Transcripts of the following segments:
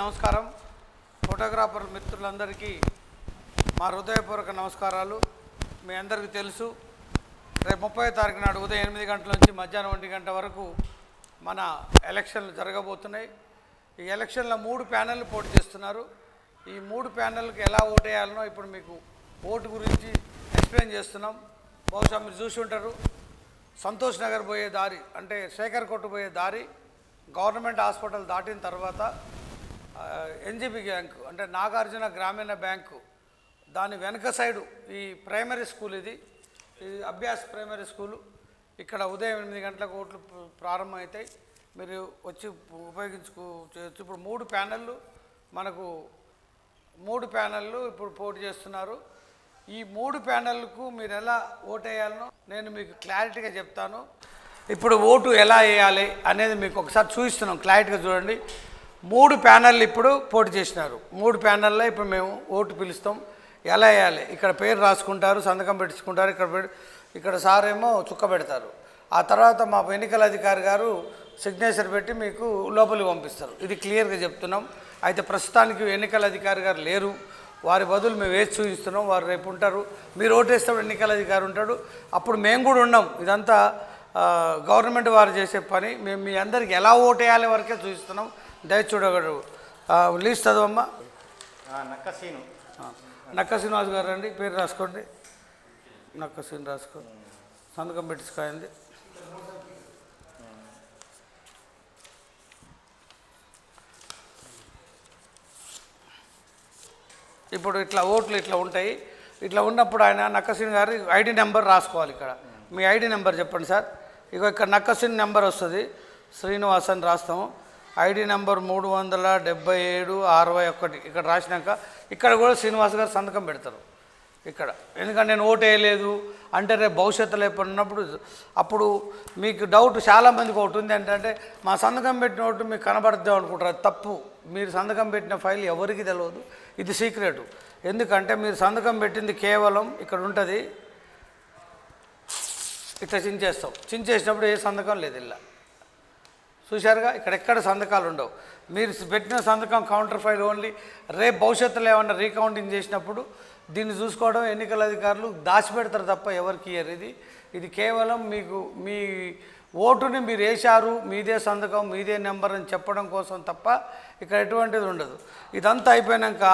నమస్కారం. ఫోటోగ్రాఫర్ మిత్రులందరికీ మా హృదయపూర్వక నమస్కారాలు. మీ అందరికీ తెలుసు రేపు ముప్పై తారీఖు నాడు ఉదయం ఎనిమిది గంటల నుంచి మధ్యాహ్నం ఒంటి గంట వరకు మన ఎలక్షన్లు జరగబోతున్నాయి. ఈ ఎలక్షన్లో మూడు ప్యానెల్ పోటీ చేస్తున్నారు. ఈ మూడు ప్యానెల్కి ఎలా ఓటేయాలనో ఇప్పుడు మీకు ఓటు గురించి ఎక్స్ప్లెయిన్ చేస్తున్నాం. బహుశా మీరు చూసి ఉంటారు. సంతోష్ నగర్ పోయే దారి అంటే శేఖర్ కొట్టు పోయే దారి గవర్నమెంట్ హాస్పిటల్ దాటిన తర్వాత ఎన్జిబి బ్యాంకు అంటే నాగార్జున గ్రామీణ బ్యాంకు దాని వెనక సైడు ఈ ప్రైమరీ స్కూల్ ఇది. ఇది అభ్యాస్ ప్రైమరీ స్కూలు. ఇక్కడ ఉదయం ఎనిమిది గంటలకు ఓట్లు ప్రారంభమవుతాయి. మీరు వచ్చి ఉపయోగించుకో ఇప్పుడు మూడు ప్యానెళ్ళు మనకు మూడు ప్యానెళ్ళు ఇప్పుడు పోటీ చేస్తున్నారు. ఈ మూడు ప్యానెల్కు మీరు ఎలా ఓటేయాలనో వేయాలనో నేను మీకు క్లారిటీగా చెప్తాను. ఇప్పుడు ఓటు ఎలా వేయాలి అనేది మీకు ఒకసారి చూపిస్తున్నాం. క్లారిటీగా చూడండి. మూడు ప్యానెళ్ళు ఇప్పుడు పోటీ చేసినారు. మూడు ప్యానెల్లో ఇప్పుడు మేము ఓటు పిలుస్తాం. ఎలా వేయాలి? ఇక్కడ పేరు రాసుకుంటారు సంతకం పెట్టించుకుంటారు ఇక్కడ ఇక్కడ సార్ ఏమో చుక్క పెడతారు. ఆ తర్వాత మా ఎన్నికల అధికారి గారు సిగ్నేచర్ పెట్టి మీకు లోపలికి పంపిస్తారు. ఇది క్లియర్గా చెప్తున్నాం. అయితే ప్రస్తుతానికి ఎన్నికల అధికారి గారు లేరు. వారి బదులు మేము వేసి చూపిస్తున్నాం. వారు రేపు ఉంటారు. మీరు ఓటేస్తాడు ఎన్నికల అధికారి ఉంటాడు. అప్పుడు మేము కూడా ఉన్నాం. ఇదంతా గవర్నమెంట్ వారు చేసే పని. మేము మీ అందరికి ఎలా ఓటేయాలి వరకే చూపిస్తున్నాం. దయచేసి చూడగలరు లీస్ట్ చదవమ్మా. నక్క సీను. ఆ, నక్క శ్రీనివాస్ గారు రండి పేరు రాసుకోండి. నక్క శ్రీని రాసుకో. సంతకం పెట్టించుకోండి ఇప్పుడు ఇట్లా ఓట్లు ఇట్లా ఉంటాయి. ఇట్లా ఉన్నప్పుడు ఆయన నక్కసీన్ గారి ఐడి నెంబర్ రాసుకోవాలి ఇక్కడ. మీ ఐడి నెంబర్ చెప్పండి సార్. ఇక ఇక్కడ నక్కసీన్ నెంబర్ వస్తుంది. శ్రీనివాస్ అని రాస్తాము. ఐడి నెంబర్ మూడు వందల డెబ్బై ఏడు అరవై ఒకటి. ఇక్కడ రాసినాక ఇక్కడ కూడా శ్రీనివాస్ గారు సంతకం పెడతారు. ఇక్కడ. ఎందుకంటే నేను ఓటు వేయలేదు. అంటే రేపు భవిష్యత్తులో ఎప్పుడు ఉన్నప్పుడు అప్పుడు మీకు డౌట్ చాలామందికి ఒకటి ఉంది ఏంటంటే మా సంతకం పెట్టిన ఓటు మీకు కనబడద్దాం అనుకుంటారు. తప్పు. మీరు సంతకం పెట్టిన ఫైల్ ఎవరికి తెలియదు ఇది సీక్రెట్. ఎందుకంటే మీరు సంతకం పెట్టింది కేవలం ఇక్కడ ఉంటుంది. ఇట్లా చించేస్తాం. చించేసినప్పుడు ఏ సంతకం లేదు ఇలా. చూశారుగా? ఇక్కడ ఎక్కడ సంతకాలు ఉండవు మీరు పెట్టిన సంతకం కౌంటర్ ఫైల్ ఓన్లీ రేపు భవిష్యత్తులో ఏమన్నా రీకౌంటింగ్ చేసినప్పుడు దీన్ని చూసుకోవడం ఎన్నికల అధికారులు దాచిపెడతారు తప్ప ఎవరికి ఇయ్యరు. ఇది ఇది కేవలం మీకు మీ ఓటుని మీరు వేశారు మీదే సంతకం మీదే నెంబర్ అని చెప్పడం కోసం తప్ప ఇక్కడ ఎటువంటిది ఉండదు. ఇదంతా అయిపోయాక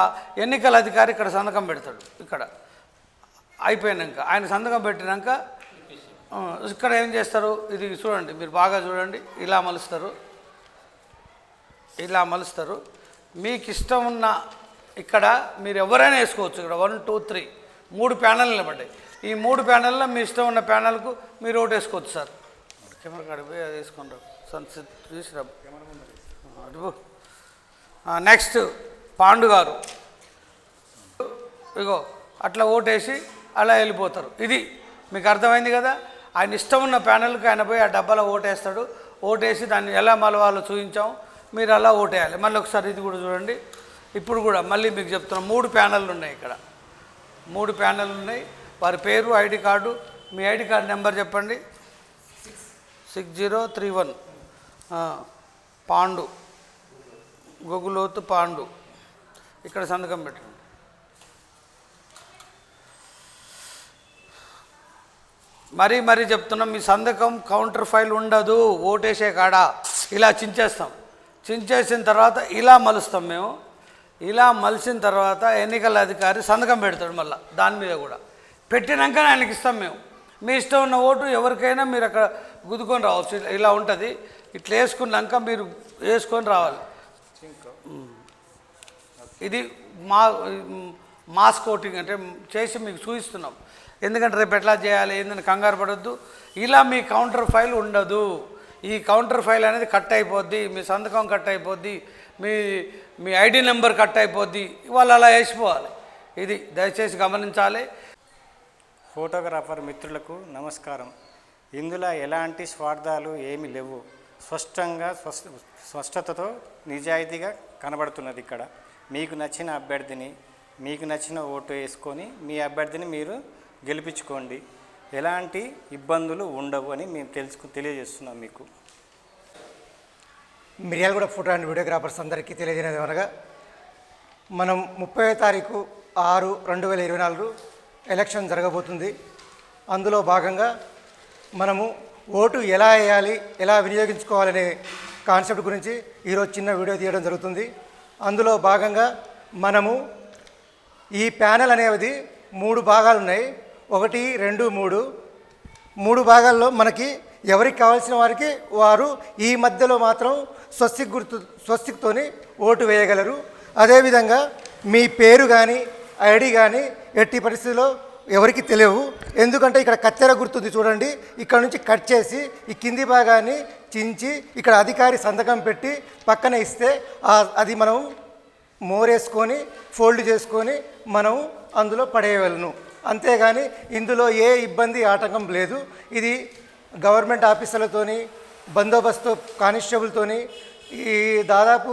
ఎన్నికల అధికారి ఇక్కడ సంతకం పెడతాడు. ఇక్కడ అయిపోయాక ఆయన సంతకం పెట్టినాక ఇక్కడ ఏం చేస్తారు? ఇది చూడండి మీరు బాగా చూడండి. ఇలా మలుస్తారు. ఇలా మలుస్తారు. మీకు ఇష్టం ఉన్న ఇక్కడ మీరు ఎవరైనా వేసుకోవచ్చు. ఇక్కడ వన్ టూ త్రీ మూడు ప్యానెల్ నిలబడ్డాయి. ఈ మూడు ప్యానెల్లో మీ ఇష్టం ఉన్న ప్యానెల్కు మీరు ఒకటి వేసుకోవచ్చు సార్. కెమెరా కాడికి పోయి అది వేసుకుంటారు సన్సెట్ తీసుకురా అడుగు నెక్స్ట్ పాండు గారు. ఇగో అట్లా ఓటేసి అలా వెళ్ళిపోతారు. ఇది మీకు అర్థమైంది కదా? ఆయన ఇష్టం ఉన్న ప్యానెల్కి ఆయన పోయి ఆ డబ్బాలో ఓటేస్తాడు. ఓటేసి దాన్ని ఎలా మలవాలో చూపించాం. మీరు అలా ఓటేయాలి. మళ్ళీ ఒకసారి ఇది కూడా చూడండి. ఇప్పుడు కూడా మళ్ళీ మీకు చెప్తున్నాం మూడు ప్యానెళ్ళు ఉన్నాయి ఇక్కడ. మూడు ప్యానెళ్ళు ఉన్నాయి. వారి పేరు ఐడి కార్డు మీ ఐడి కార్డు నెంబర్ చెప్పండి. Six zero three one. Pandu. Gugulothu Pandu. ఇక్కడ సంతకం పెట్టండి. మరీ మరీ చెప్తున్నాం మీ సంతకం కౌంటర్ ఫైల్ ఉండదు ఓటేసే కాడ. ఇలా చించేస్తాం. చించేసిన తర్వాత ఇలా మలుస్తాం మేము. ఇలా మలిసిన తర్వాత ఎన్నికల అధికారి సంతకం పెడతాడు మళ్ళీ దాని మీద కూడా. పెట్టినాక ఆయనకి ఇస్తాం మేము. మీ ఇష్టం ఉన్న ఓటు ఎవరికైనా మీరు అక్కడ గుద్దుకొని రావచ్చు ఇలా- ఉంటుంది. ఇట్లా వేసుకున్నాక మీరు వేసుకొని రావాలి. ఇది మా మాస్ కోటింగ్ అంటే చేసి మీకు చూపిస్తున్నాం. ఎందుకంటే రేపు ఎట్లా చేయాలి ఏందని కంగారు పడొద్దు. ఇలా మీ కౌంటర్ ఫైల్ ఉండదు. ఈ కౌంటర్ ఫైల్ అనేది కట్ అయిపోద్ది మీ సంతకం కట్ అయిపోద్ది మీ మీ ఐడి నెంబర్ కట్ అయిపోద్ది. వాళ్ళు అలా వేసిపోవాలి. ఇది దయచేసి గమనించాలి. ఫోటోగ్రాఫర్ మిత్రులకు నమస్కారం. ఇందులో ఎలాంటి స్వార్థాలు ఏమీ లేవు. స్పష్టంగా స్పష్ట స్పష్టతతో నిజాయితీగా కనబడుతున్నది ఇక్కడ. మీకు నచ్చిన అభ్యర్థిని మీకు నచ్చిన ఓటు వేసుకొని మీ అభ్యర్థిని మీరు గెలిపించుకోండి. ఎలాంటి ఇబ్బందులు ఉండవు అని మేము తెలుసుకు తెలియజేస్తున్నాం మీకు. మిర్యాలగూడ ఫోటో అండ్ వీడియోగ్రాఫర్స్ అందరికీ తెలియజేయడం అనగా మనం ముప్పై తారీఖు ఆరు రెండు వేల ఇరవై నాలుగు ఎలక్షన్ జరగబోతుంది. అందులో భాగంగా మనము ఓటు ఎలా వేయాలి ఎలా వినియోగించుకోవాలనే కాన్సెప్ట్ గురించి ఈరోజు చిన్న వీడియో తీయడం జరుగుతుంది. అందులో భాగంగా మనము ఈ ప్యానెల్ అనేది మూడు భాగాలు ఉన్నాయి. ఒకటి రెండు మూడు. మూడు భాగాల్లో మనకి ఎవరికి కావాల్సిన వారికి వారు ఈ మధ్యలో మాత్రం స్వస్తిక్ గుర్తు స్వస్తిక్తోని ఓటు వేయగలరు. అదేవిధంగా మీ పేరు కానీ ఐడి కానీ ఎట్టి పరిస్థితిలో ఎవరికి తెలియవు. ఎందుకంటే ఇక్కడ కత్తెర గుర్తుంది చూడండి. ఇక్కడ నుంచి కట్ చేసి ఈ కింది భాగాన్ని చించి ఇక్కడ అధికారి సంతకం పెట్టి పక్కన ఇస్తే అది మనం మోరేసుకొని ఫోల్డ్ చేసుకొని మనం అందులో పడేయగలను అంతేగాని ఇందులో ఏ ఇబ్బంది ఆటంకం లేదు. ఇది గవర్నమెంట్ ఆఫీసులతోని బందోబస్తు కానిస్టేబుల్తోని ఈ దాదాపు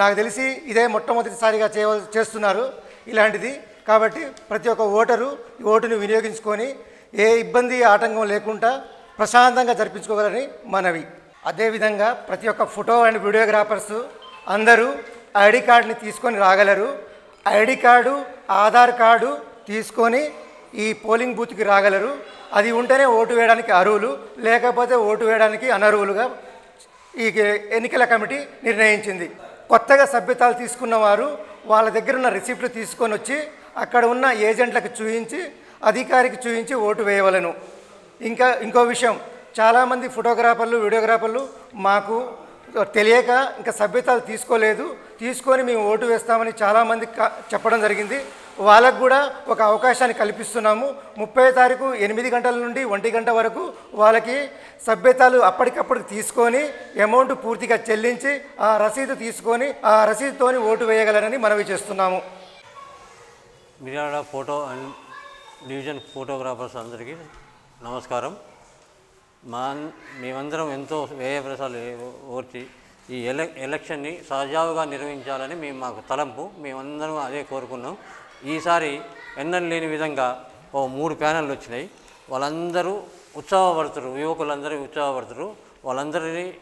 నాకు తెలిసి ఇదే మొట్టమొదటిసారిగా చేయవ చేస్తున్నారు ఇలాంటిది. కాబట్టి ప్రతి ఒక్క ఓటరు ఈ ఓటును వినియోగించుకొని ఏ ఇబ్బంది ఆటంకం లేకుండా ప్రశాంతంగా జరిపించుకోగలని మనవి. అదేవిధంగా ప్రతి ఒక్క ఫోటో అండ్ వీడియోగ్రాఫర్స్ అందరూ ఐడి కార్డుని తీసుకొని రాగలరు. ఐడి కార్డు ఆధార్ కార్డు తీసుకొని ఈ పోలింగ్ బూత్కి రాగలరు. అది ఉంటేనే ఓటు వేయడానికి అర్హులు లేకపోతే ఓటు వేయడానికి అనర్హులుగా ఈ ఎన్నికల కమిటీ నిర్ణయించింది. కొత్తగా సభ్యతాలు తీసుకున్న వారు వాళ్ళ దగ్గర ఉన్న రిసిప్ట్లు తీసుకొని వచ్చి అక్కడ ఉన్న ఏజెంట్లకు చూయించి అధికారికి చూయించి ఓటు వేయవలను. ఇంకా ఇంకో విషయం చాలామంది ఫోటోగ్రాఫర్లు వీడియోగ్రాఫర్లు మాకు తెలియక ఇంకా సభ్యతలు తీసుకోలేదు. తీసుకొని మేము ఓటు వేస్తామని చాలామంది క- చెప్పడం జరిగింది. వాళ్ళకు కూడా ఒక అవకాశాన్ని కల్పిస్తున్నాము. ముప్పై తారీఖు ఎనిమిది గంటల నుండి ఒంటి గంట వరకు వాళ్ళకి సభ్యతలు అప్పటికప్పుడు తీసుకొని అమౌంట్ పూర్తిగా చెల్లించి ఆ రసీదు తీసుకొని ఆ రసీదుతోని ఓటు వేయగలరని మనవి చేస్తున్నాము. మిర్యాడ ఫోటో అండ్ డివిజన్ ఫోటోగ్రాఫర్స్ అందరికీ నమస్కారం. మా మేమందరం ఎంతో వ్యయప్రసాలు ఓర్చి ఈ ఎల ఎలక్షన్ని సజావుగా నిర్వహించాలని మేము మాకు తలంపు. మేమందరం అదే కోరుకున్నాం. ఈసారి ఎన్నడూ లేని విధంగా ఓ మూడు ప్యానెళ్ళు వచ్చినాయి. వాళ్ళందరూ ఉత్సాహపడుతురు. యువకులందరూ ఉత్సాహపడుతురు. వాళ్ళందరినీ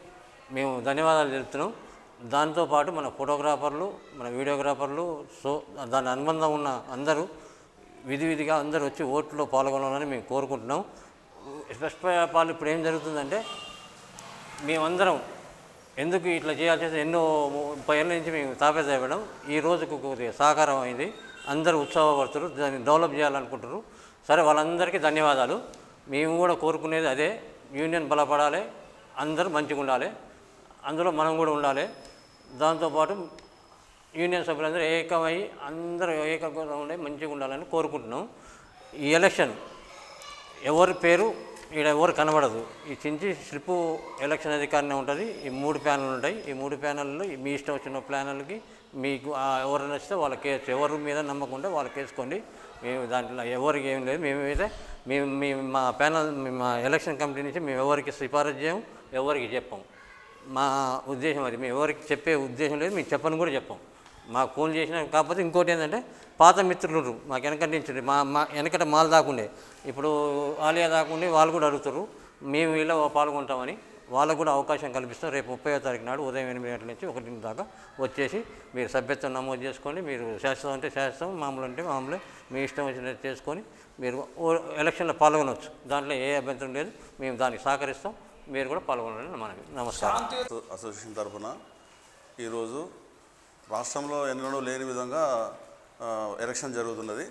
మేము ధన్యవాదాలు తెలుపుతున్నాం. దాంతోపాటు మన ఫోటోగ్రాఫర్లు మన వీడియోగ్రాఫర్లు సో దాని అనుబంధం ఉన్న అందరూ విధి విధిగా అందరూ వచ్చి ఓట్లో పాల్గొనాలని మేము కోరుకుంటున్నాం. స్పెసిఫై పాలు ఇప్పుడు ఏం జరుగుతుందంటే మేమందరం ఎందుకు ఇట్లా చేయాల్సి ఎన్నో ముప్పై ఏళ్ళ నుంచి మేము తాపేదయపడం ఈ రోజుకు కొద్దిగా సహకారం అయింది. అందరూ ఉత్సాహపడుతున్నారు. దాన్ని డెవలప్ చేయాలనుకుంటారు సరే వాళ్ళందరికీ ధన్యవాదాలు. మేము కూడా కోరుకునేది అదే. యూనియన్ బలపడాలి. అందరూ మంచిగా ఉండాలి. అందులో మనం కూడా ఉండాలి. దాంతోపాటు యూనియన్ సభ్యులందరూ ఏకమై అందరూ ఏకంగా ఉండే మంచిగా ఉండాలని కోరుకుంటున్నాం. ఈ ఎలక్షన్ ఎవరి పేరు ఈడ ఎవరు కనబడదు. ఈ చించి స్లిప్ ఎలక్షన్ అధికారినే ఉంటుంది. ఈ మూడు ప్యానెల్ ఉంటాయి. ఈ మూడు ప్యానెల్లో మీ ఇష్టం వచ్చిన ప్యానెల్కి మీకు ఆ ఎవరు నచ్చితే వాళ్ళకి ఎవరి మీద నమ్మకం ఉంటే వాళ్ళకి వేసుకోండి మేము దాంట్లో ఎవరికి ఏం లేదు. మేమైతే మేము మేము మా ప్యానల్ మా ఎలక్షన్ కమిటీ నుంచి మేము ఎవరికి సిఫారసు చేయము ఎవరికి చెప్పం మా ఉద్దేశం అది. మేము ఎవరికి చెప్పే ఉద్దేశం లేదు. మేము చెప్పని కూడా చెప్పాం. మాకు ఫోన్ చేసిన కాకపోతే ఇంకోటి ఏంటంటే పాత మిత్రులు మాకు వెనకటి నుంచి మా మా వెనకట మాల దాకుండే ఇప్పుడు ఆలియా దాకుండే వాళ్ళు కూడా అడుగుతారు మేము ఇలా పాల్గొంటామని వాళ్ళకు కూడా అవకాశం కల్పిస్తాం రేపు ముప్పై తారీఖు నాడు ఉదయం ఎనిమిది గంటల నుంచి ఒకటి దాకా వచ్చేసి మీరు సభ్యత్వం నమోదు చేసుకోండి మీరు శాస్త్రం అంటే శాస్త్రం మామూలు అంటే మామూలు మీ ఇష్టం వచ్చినట్టు చేసుకొని మీరు ఓ- ఎలక్షన్లో పాల్గొనవచ్చు దాంట్లో ఏ అభ్యంతరం లేదు. మేము దానికి సహకరిస్తాం. మీరు కూడా పాల్గొనాలని మనకి నమస్కారం. అసోసియేషన్ తరఫున ఈరోజు రాష్ట్రంలో ఎన్నడూ లేని విధంగా ఎలక్షన్ జరుగుతున్నది.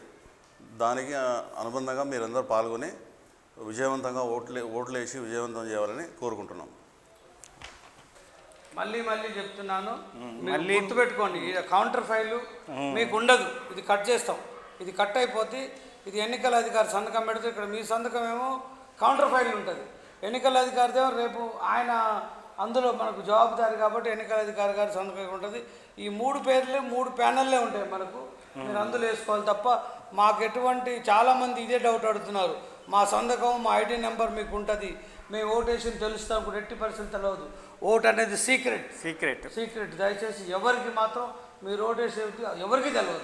దానికి అనుబంధంగా మీరందరూ పాల్గొని విజయవంతంగా ఓట్లు ఓట్లు వేసి విజయవంతం చేయాలని కోరుకుంటున్నాం. మళ్ళీ మళ్ళీ చెప్తున్నాను. మీరు గుర్తుపెట్టుకోండి ఇది కౌంటర్ ఫైల్ మీకు ఉండదు. ఇది కట్ చేస్తాం. ఇది కట్ అయిపోతే ఇది ఎన్నికల అధికారి సంతకం పెడితే ఇక్కడ మీ సంతకం ఏమో కౌంటర్ ఫైల్ ఉంటుంది. ఎన్నికల అధికారిదేమో రేపు ఆయన అందులో మనకు జవాబుదారి కాబట్టి ఎన్నికల అధికారి గారి సంతకం ఉంటుంది. ఈ మూడు పేర్లే మూడు ప్యానెల్లే ఉంటాయి మనకు. మీరు అందులో వేసుకోవాలి తప్ప మాకు ఎటువంటి చాలామంది ఇదే డౌట్ అడుగుతున్నారు. మా సంతకం మా ఐడి నెంబర్ మీకు ఉంటుంది. మేము ఓటేషన్ తెలుస్తాం కూడా ఎట్టి పరిస్థితి తెలియదు ఓట్ అనేది సీక్రెట్ సీక్రెట్ సీక్రెట్ దయచేసి ఎవరికి మాత్రం మీరు ఓటేసి ఎవరికి తెలియదు